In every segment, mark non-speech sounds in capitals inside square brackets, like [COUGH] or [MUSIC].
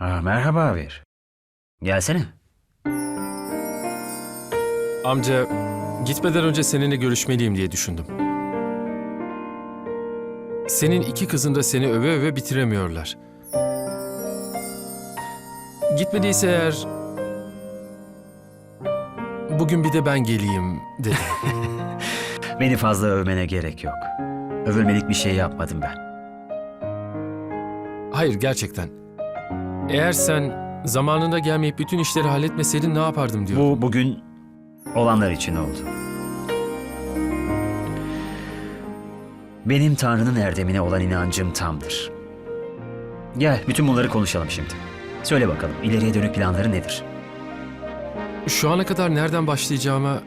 Aa, merhaba Vir. Gelsene. Amca, gitmeden önce seninle görüşmeliyim diye düşündüm. Senin iki kızın da seni öve öve bitiremiyorlar. Gitmediyse eğer... Bugün bir de ben geleyim dedi. [LAUGHS] Beni fazla övmene gerek yok. Övülmelik bir şey yapmadım ben. Hayır gerçekten. Eğer sen zamanında gelmeyip bütün işleri halletmeseydin ne yapardım diyorum. Bu bugün olanlar için oldu. Benim Tanrı'nın erdemine olan inancım tamdır. Gel bütün bunları konuşalım şimdi. Söyle bakalım ileriye dönük planları nedir? Şu ana kadar nereden başlayacağıma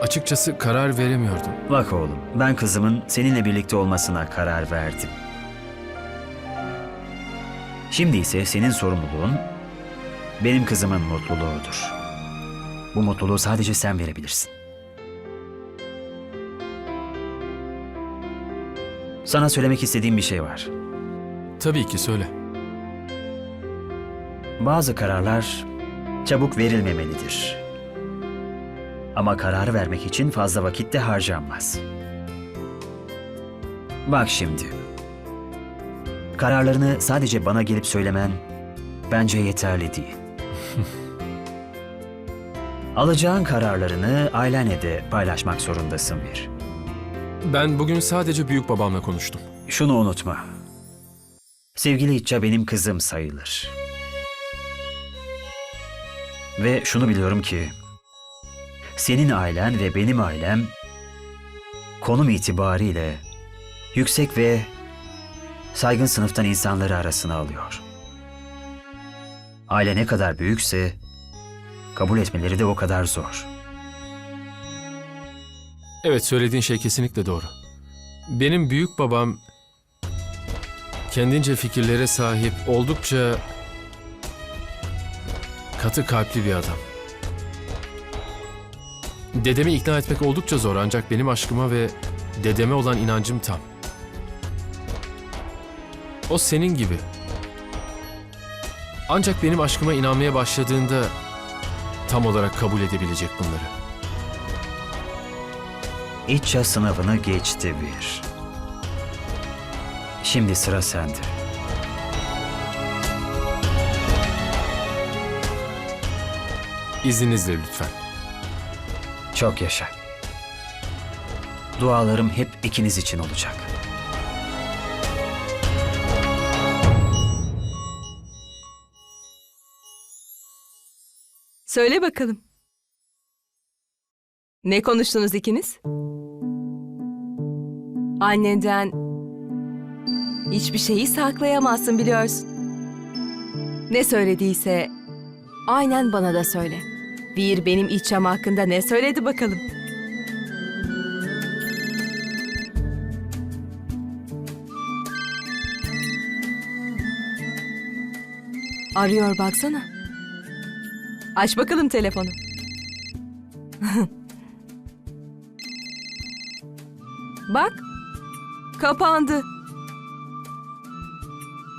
açıkçası karar veremiyordum. Bak oğlum ben kızımın seninle birlikte olmasına karar verdim. Şimdi ise senin sorumluluğun benim kızımın mutluluğudur. Bu mutluluğu sadece sen verebilirsin. Sana söylemek istediğim bir şey var. Tabii ki söyle. Bazı kararlar çabuk verilmemelidir. Ama kararı vermek için fazla vakit de harcanmaz. Bak şimdi. Kararlarını sadece bana gelip söylemen bence yeterli değil. [LAUGHS] Alacağın kararlarını ailenle de paylaşmak zorundasın bir. Ben bugün sadece büyük babamla konuştum. Şunu unutma. Sevgili İtça benim kızım sayılır. Ve şunu biliyorum ki senin ailen ve benim ailem konum itibariyle yüksek ve saygın sınıftan insanları arasına alıyor. Aile ne kadar büyükse kabul etmeleri de o kadar zor. Evet söylediğin şey kesinlikle doğru. Benim büyük babam kendince fikirlere sahip oldukça katı kalpli bir adam. Dedemi ikna etmek oldukça zor ancak benim aşkıma ve dedeme olan inancım tam. O senin gibi. Ancak benim aşkıma inanmaya başladığında tam olarak kabul edebilecek bunları. İtça sınavını geçti bir. Şimdi sıra sende. İzninizle lütfen. Çok yaşa. Dualarım hep ikiniz için olacak. Söyle bakalım. Ne konuştunuz ikiniz? Annenden hiçbir şeyi saklayamazsın biliyorsun. Ne söylediyse aynen bana da söyle. Bir benim içem hakkında ne söyledi bakalım. Arıyor baksana. Aç bakalım telefonu. Bak, kapandı.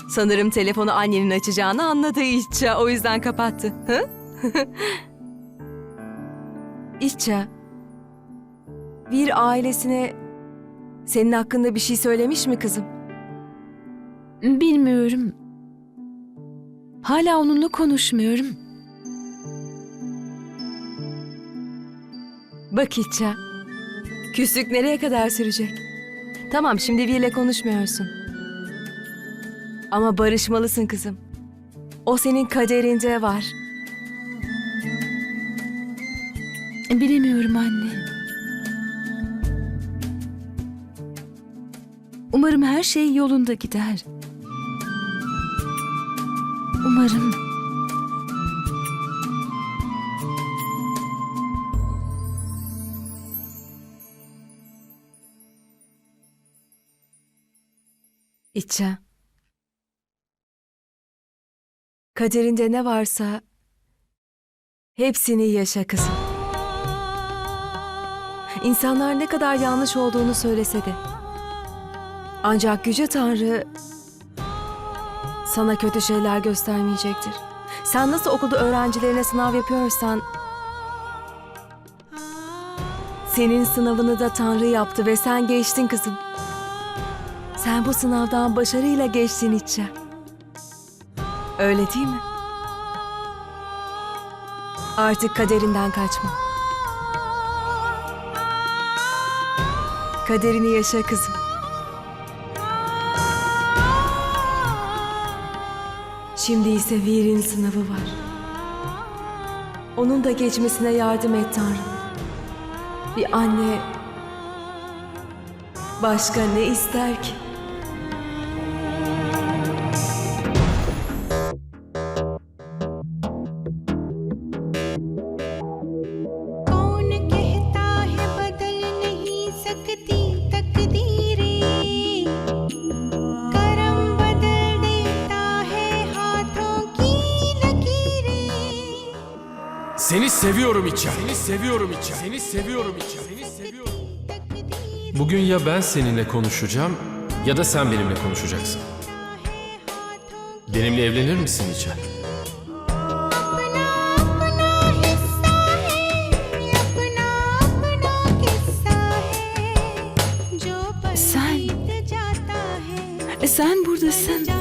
Sanırım telefonu annenin açacağını anladı İşça, o yüzden kapattı. Hı? [LAUGHS] İşça, bir ailesine senin hakkında bir şey söylemiş mi kızım? Bilmiyorum. Hala onunla konuşmuyorum. Bak İçça. Küslük nereye kadar sürecek? Tamam şimdi Vir'le konuşmuyorsun. Ama barışmalısın kızım. O senin kaderinde var. Bilemiyorum anne. Umarım her şey yolunda gider. Umarım. İçça. Kaderinde ne varsa hepsini yaşa kızım. İnsanlar ne kadar yanlış olduğunu söylese de. Ancak Yüce Tanrı sana kötü şeyler göstermeyecektir. Sen nasıl okulda öğrencilerine sınav yapıyorsan senin sınavını da Tanrı yaptı ve sen geçtin kızım. Sen bu sınavdan başarıyla geçtin İtçe. Öyle değil mi? Artık kaderinden kaçma. Kaderini yaşa kızım. Şimdi ise Vir'in sınavı var. Onun da geçmesine yardım et Tanrım. Bir anne başka ne ister ki? seviyorum İçer. Seni seviyorum İçer. Seni seviyorum İçer. Seni seviyorum. Bugün ya ben seninle konuşacağım ya da sen benimle konuşacaksın. Benimle evlenir misin İçer? Sen, e sen buradasın.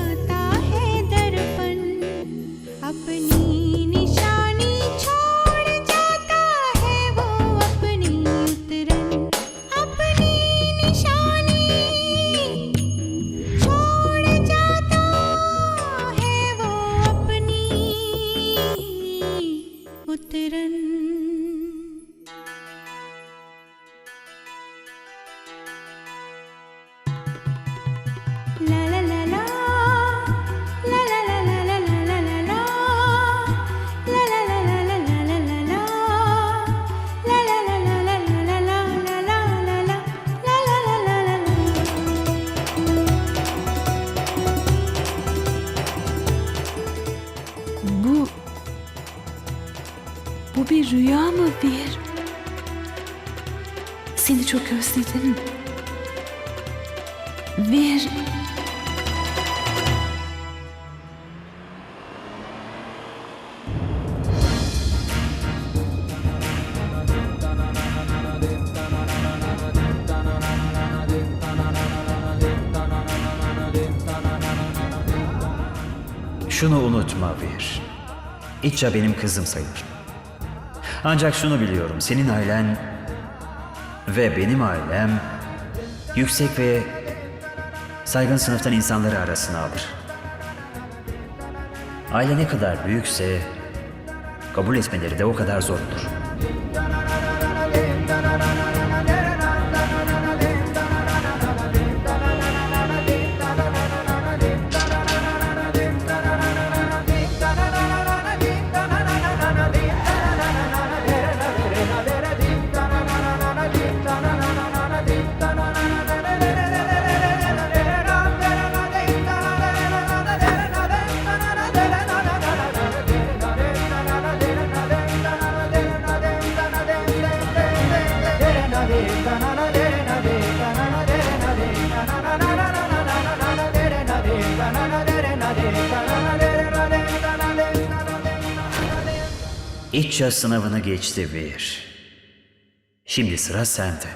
Bir? Seni çok özledim. Bir... Şunu unutma Vir. İtça benim kızım sayılır. Ancak şunu biliyorum, senin ailen ve benim ailem yüksek ve saygın sınıftan insanları arasına alır. Aile ne kadar büyükse kabul etmeleri de o kadar zor olur. İtça sınavını geçti Vir. Şimdi sıra sende.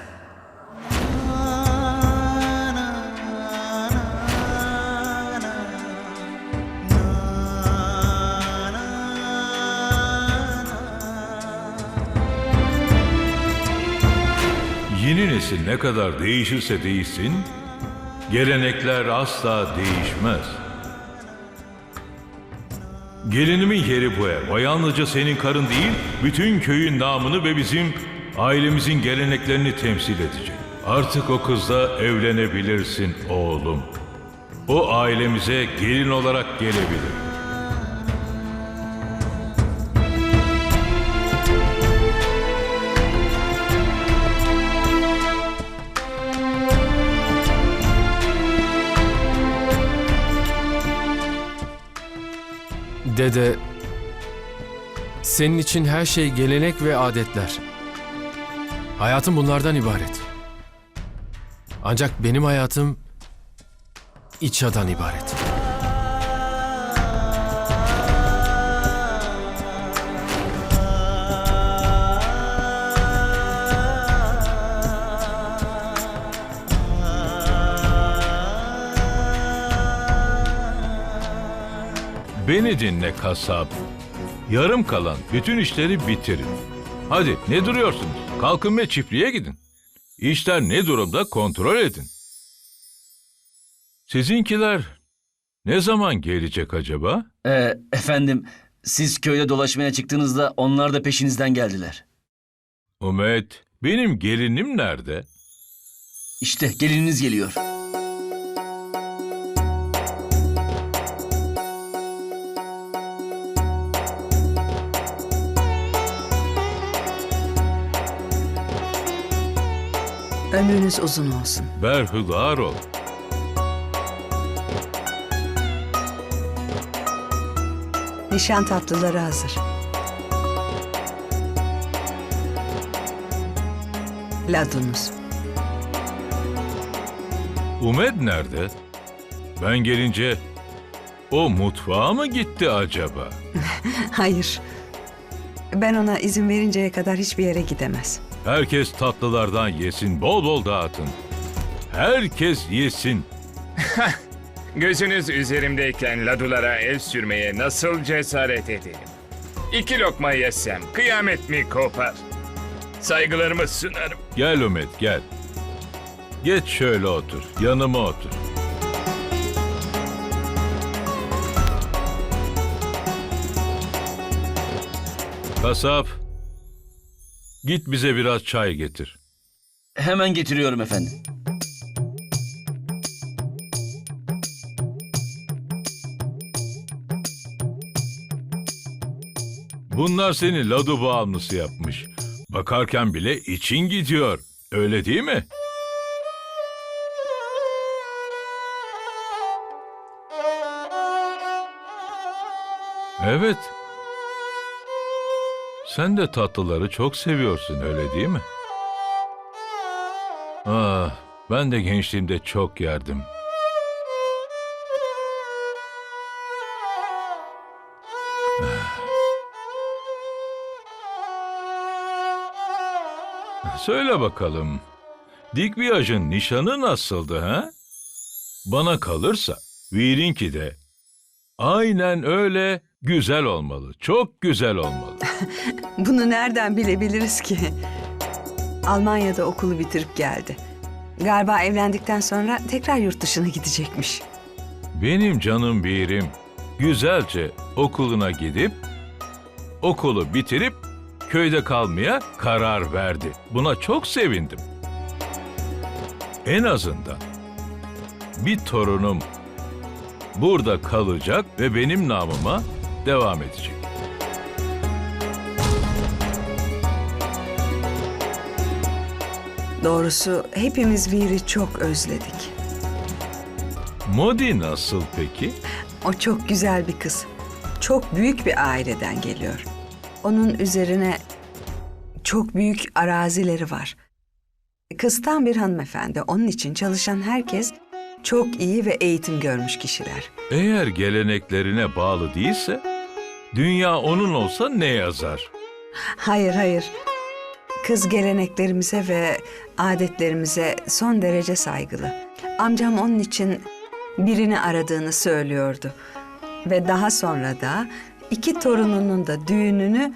Yeni nesil ne kadar değişirse değişsin, gelenekler asla değişmez. Gelinimin yeri bu ev. O yalnızca senin karın değil, bütün köyün namını ve bizim ailemizin geleneklerini temsil edecek. Artık o kızla evlenebilirsin oğlum. O ailemize gelin olarak gelebilir. Dede, senin için her şey gelenek ve adetler. Hayatım bunlardan ibaret. Ancak benim hayatım İça'dan ibaret. Beni dinle kasap. Yarım kalan bütün işleri bitirin. Hadi ne duruyorsunuz? Kalkın ve çiftliğe gidin. İşler ne durumda kontrol edin. Sizinkiler ne zaman gelecek acaba? Ee, efendim, siz köyde dolaşmaya çıktığınızda onlar da peşinizden geldiler. Umet, benim gelinim nerede? İşte gelininiz geliyor. Ömrünüz uzun olsun. Berhudar ol. Nişan tatlıları hazır. Ladunuz. Umed nerede? Ben gelince o mutfağa mı gitti acaba? [LAUGHS] Hayır. Ben ona izin verinceye kadar hiçbir yere gidemez. Herkes tatlılardan yesin, bol bol dağıtın. Herkes yesin. [LAUGHS] Gözünüz üzerimdeyken ladulara el sürmeye nasıl cesaret ederim? İki lokma yesem kıyamet mi kopar? Saygılarımı sunarım. Gel Umed gel. Geç şöyle otur, yanıma otur. Kasap, git bize biraz çay getir. Hemen getiriyorum efendim. Bunlar seni ladu bağımlısı yapmış. Bakarken bile için gidiyor. Öyle değil mi? Evet. Sen de tatlıları çok seviyorsun öyle değil mi? Ah, ben de gençliğimde çok yerdim. Söyle bakalım. Dikviyaj'ın nişanı nasıldı ha? Bana kalırsa Vir'inki de aynen öyle güzel olmalı. Çok güzel olmalı. [LAUGHS] Bunu nereden bilebiliriz ki? Almanya'da okulu bitirip geldi. Galiba evlendikten sonra tekrar yurt dışına gidecekmiş. Benim canım Vir'im güzelce okuluna gidip okulu bitirip köyde kalmaya karar verdi. Buna çok sevindim. En azından bir torunum burada kalacak ve benim namıma devam edecek. Doğrusu hepimiz Vir'i çok özledik. Modi nasıl peki? O çok güzel bir kız. Çok büyük bir aileden geliyor. Onun üzerine çok büyük arazileri var. Kız tam bir hanımefendi. Onun için çalışan herkes çok iyi ve eğitim görmüş kişiler. Eğer geleneklerine bağlı değilse, dünya onun olsa ne yazar? Hayır hayır. Kız geleneklerimize ve adetlerimize son derece saygılı. Amcam onun için birini aradığını söylüyordu. Ve daha sonra da iki torununun da düğününü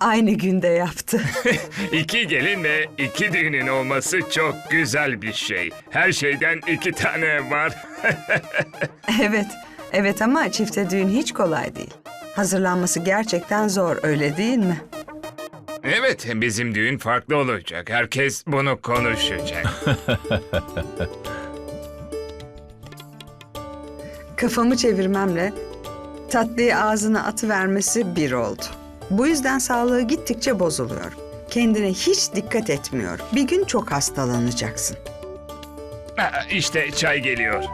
aynı günde yaptı. [LAUGHS] İki gelin ve iki düğünün olması çok güzel bir şey. Her şeyden iki tane var. [LAUGHS] evet, evet ama çifte düğün hiç kolay değil. Hazırlanması gerçekten zor öyle değil mi? Evet, bizim düğün farklı olacak. Herkes bunu konuşacak. [LAUGHS] Kafamı çevirmemle tatlıyı ağzına atıvermesi bir oldu. Bu yüzden sağlığı gittikçe bozuluyor. Kendine hiç dikkat etmiyor. Bir gün çok hastalanacaksın. Ha, İşte çay geliyor.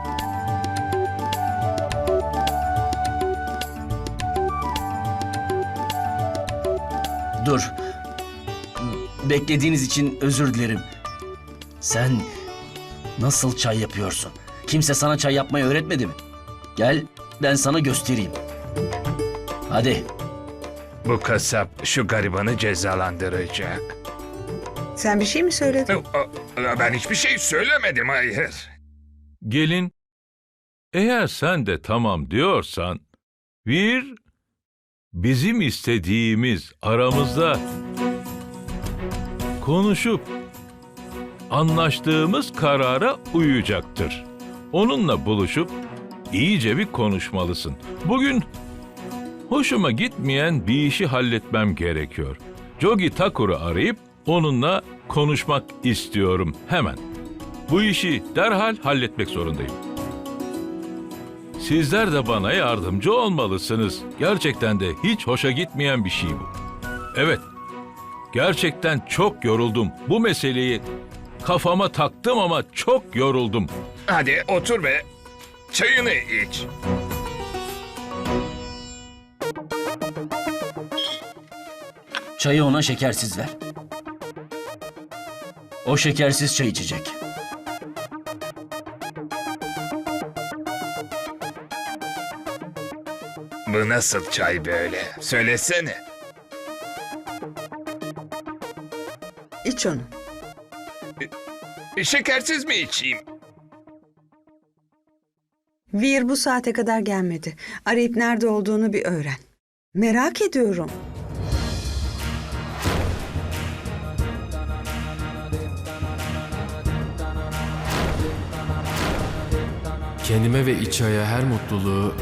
Dur. Beklediğiniz için özür dilerim. Sen nasıl çay yapıyorsun? Kimse sana çay yapmayı öğretmedi mi? Gel ben sana göstereyim. Hadi. Bu kasap şu garibanı cezalandıracak. Sen bir şey mi söyledin? Ben hiçbir şey söylemedim, hayır. Gelin, eğer sen de tamam diyorsan, Bir, bizim istediğimiz aramızda konuşup anlaştığımız karara uyacaktır. Onunla buluşup iyice bir konuşmalısın. Bugün hoşuma gitmeyen bir işi halletmem gerekiyor. Jogi Thakur'u arayıp onunla konuşmak istiyorum hemen. Bu işi derhal halletmek zorundayım. Sizler de bana yardımcı olmalısınız. Gerçekten de hiç hoşa gitmeyen bir şey bu. Evet, gerçekten çok yoruldum. Bu meseleyi kafama taktım ama çok yoruldum. Hadi otur ve çayını iç. Çayı ona şekersiz ver. O şekersiz çay içecek. Bu nasıl çay böyle? Söylesene. İç onu. Şekersiz mi içeyim? Vir bu saate kadar gelmedi. Arayıp nerede olduğunu bir öğren. Merak ediyorum. Kendime ve İçay'a her mutluluğu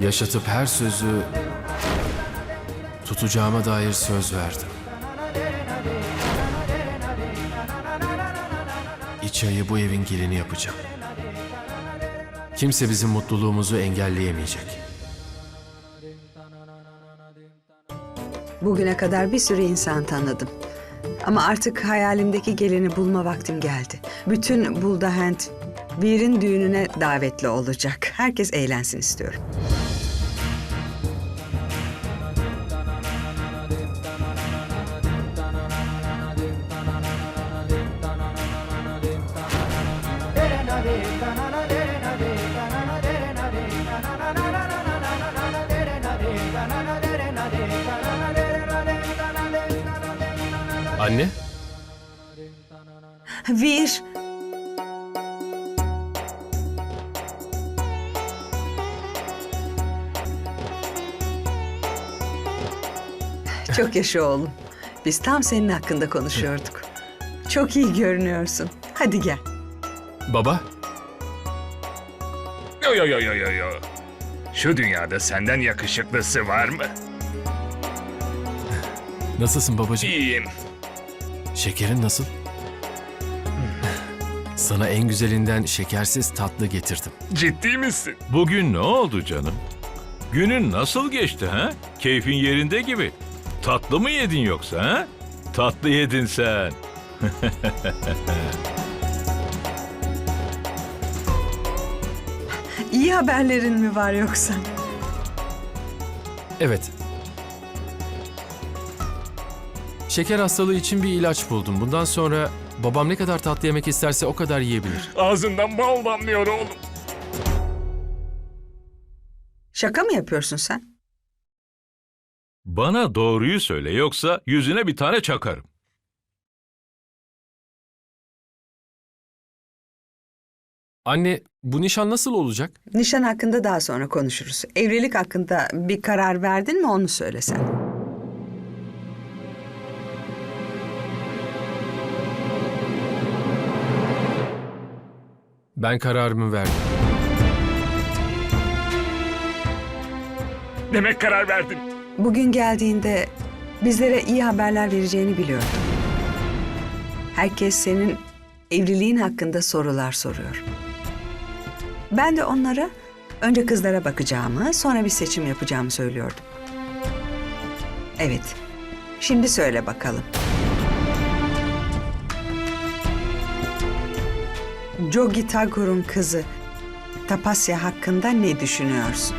yaşatıp her sözü tutacağıma dair söz verdim. İçay'ı bu evin gelini yapacağım. Kimse bizim mutluluğumuzu engelleyemeyecek. Bugüne kadar bir sürü insan tanıdım. Ama artık hayalimdeki gelini bulma vaktim geldi. Bütün Buldahent Vir'in düğününe davetli olacak. Herkes eğlensin istiyorum. Anne, Vir! Çok yaşa oğlum. Biz tam senin hakkında konuşuyorduk. Çok iyi görünüyorsun. Hadi gel. baba, Yo yo yo yo yo yo. Şu dünyada senden yakışıklısı var mı? nasılsın babacığım? İyiyim. Şekerin nasıl? Sana en güzelinden şekersiz tatlı getirdim. Ciddi misin? Bugün ne oldu canım? Günün nasıl geçti ha? Keyfin yerinde gibi. Tatlı mı yedin yoksa ha? Tatlı yedin sen. [LAUGHS] İyi haberlerin mi var yoksa? Evet. Şeker hastalığı için bir ilaç buldum. Bundan sonra babam ne kadar tatlı yemek isterse o kadar yiyebilir. Ağzından bal damlıyor oğlum. Şaka mı yapıyorsun sen? Bana doğruyu söyle yoksa yüzüne bir tane çakarım. Anne, bu nişan nasıl olacak? Nişan hakkında daha sonra konuşuruz. Evlilik hakkında bir karar verdin mi onu söylesen. Ben kararımı verdim. Demek karar verdin. Bugün geldiğinde bizlere iyi haberler vereceğini biliyordum. Herkes senin evliliğin hakkında sorular soruyor. Ben de onlara önce kızlara bakacağımı, sonra bir seçim yapacağımı söylüyordum. Evet. Şimdi söyle bakalım. Jogi Tagor'un kızı Tapasya hakkında ne düşünüyorsun?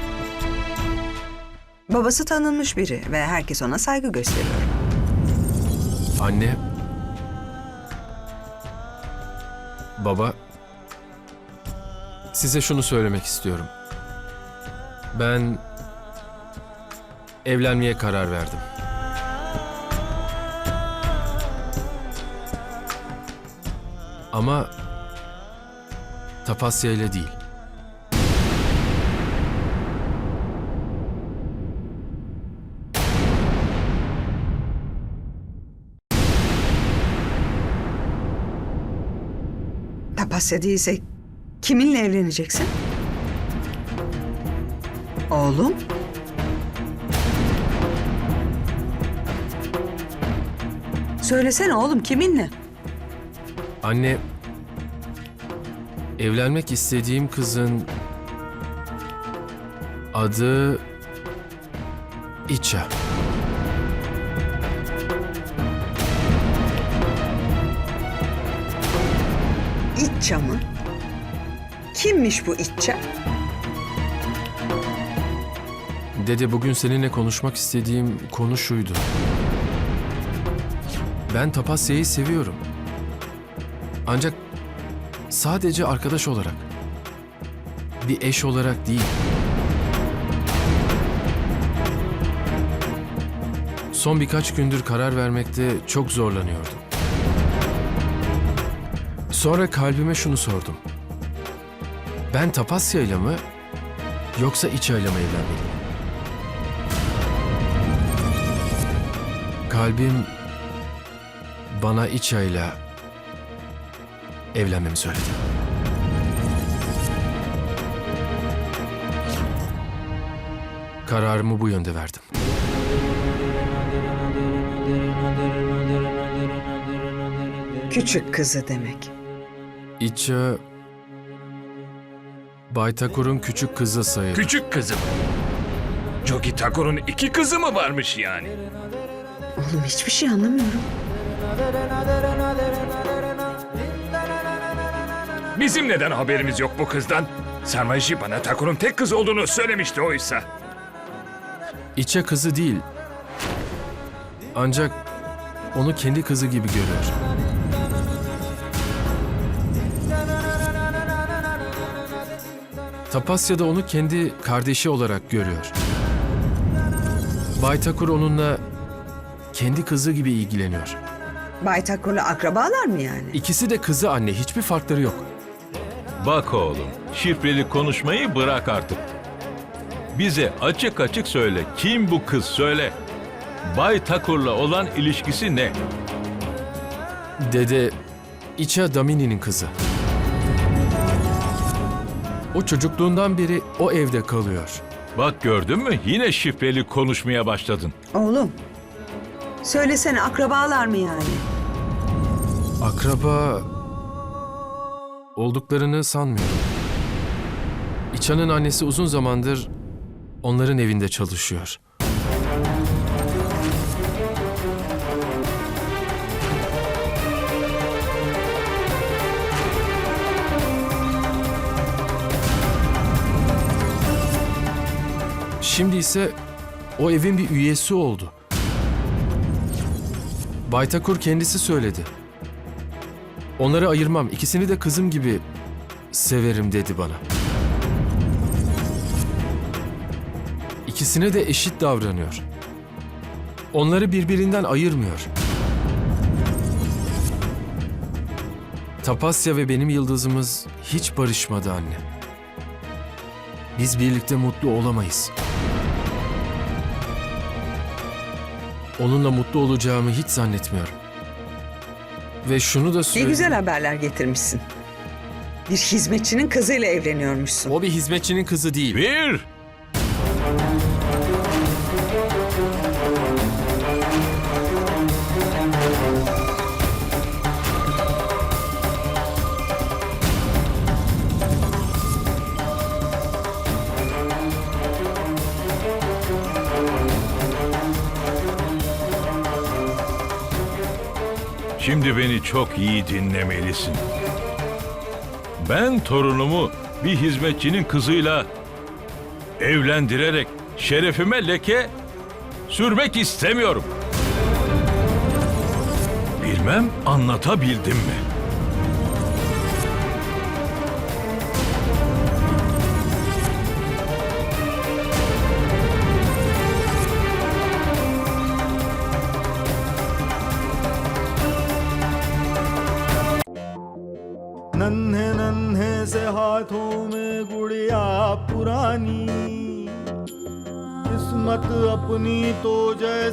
Babası tanınmış biri ve herkes ona saygı gösteriyor. Anne, baba, size şunu söylemek istiyorum. Ben evlenmeye karar verdim. Ama Tapasya ile değil. Tapasya değilse kiminle evleneceksin? Oğlum? Söylesene oğlum kiminle? Anne, evlenmek istediğim kızın adı İça. İtça mı? Kimmiş bu İtça? Dede bugün seninle konuşmak istediğim konu şuydu. Ben Tapasya'yı seviyorum. Ancak sadece arkadaş olarak. Bir eş olarak değil. Son birkaç gündür karar vermekte çok zorlanıyordum. Sonra kalbime şunu sordum. Ben Tapasya'yla mı yoksa İça'yla mı evlenmeliyim? Kalbim bana İça'yla evlenmemi söyledi. Kararımı bu yönde verdim. Küçük kızı demek. İça Baytakur'un küçük kızı sayılır. Küçük kızım. Jogi Thakur'un iki kızı mı varmış yani? Oğlum hiçbir şey anlamıyorum. Bizim neden haberimiz yok bu kızdan? Sarmaji bana Thakur'un tek kız olduğunu söylemişti oysa. İçe kızı değil. Ancak onu kendi kızı gibi görüyor. Tapasya da onu kendi kardeşi olarak görüyor. Baytakur onunla kendi kızı gibi ilgileniyor. Baytakur'la akrabalar mı yani? İkisi de kızı anne, hiçbir farkları yok. Bak oğlum, şifreli konuşmayı bırak artık. Bize açık açık söyle. Kim bu kız söyle. Bay Takur'la olan ilişkisi ne? Dede İça Damini'nin kızı. O çocukluğundan beri o evde kalıyor. Bak gördün mü? Yine şifreli konuşmaya başladın. Oğlum. Söylesene akrabalar mı yani? Akraba olduklarını sanmıyorum. İçan'ın annesi uzun zamandır onların evinde çalışıyor. Şimdi ise o evin bir üyesi oldu. Baytakur kendisi söyledi. Onları ayırmam. İkisini de kızım gibi severim dedi bana. İkisine de eşit davranıyor. Onları birbirinden ayırmıyor. Tapasya ve benim yıldızımız hiç barışmadı anne. Biz birlikte mutlu olamayız. Onunla mutlu olacağımı hiç zannetmiyorum. Ve şunu da Ne söyleyeyim. güzel haberler getirmişsin. Bir hizmetçinin kızıyla evleniyormuşsun. O bir hizmetçinin kızı değil. Bir! Şimdi beni çok iyi dinlemelisin. Ben torunumu bir hizmetçinin kızıyla evlendirerek şerefime leke sürmek istemiyorum. Bilmem anlatabildim mi? अपनी तो जैसे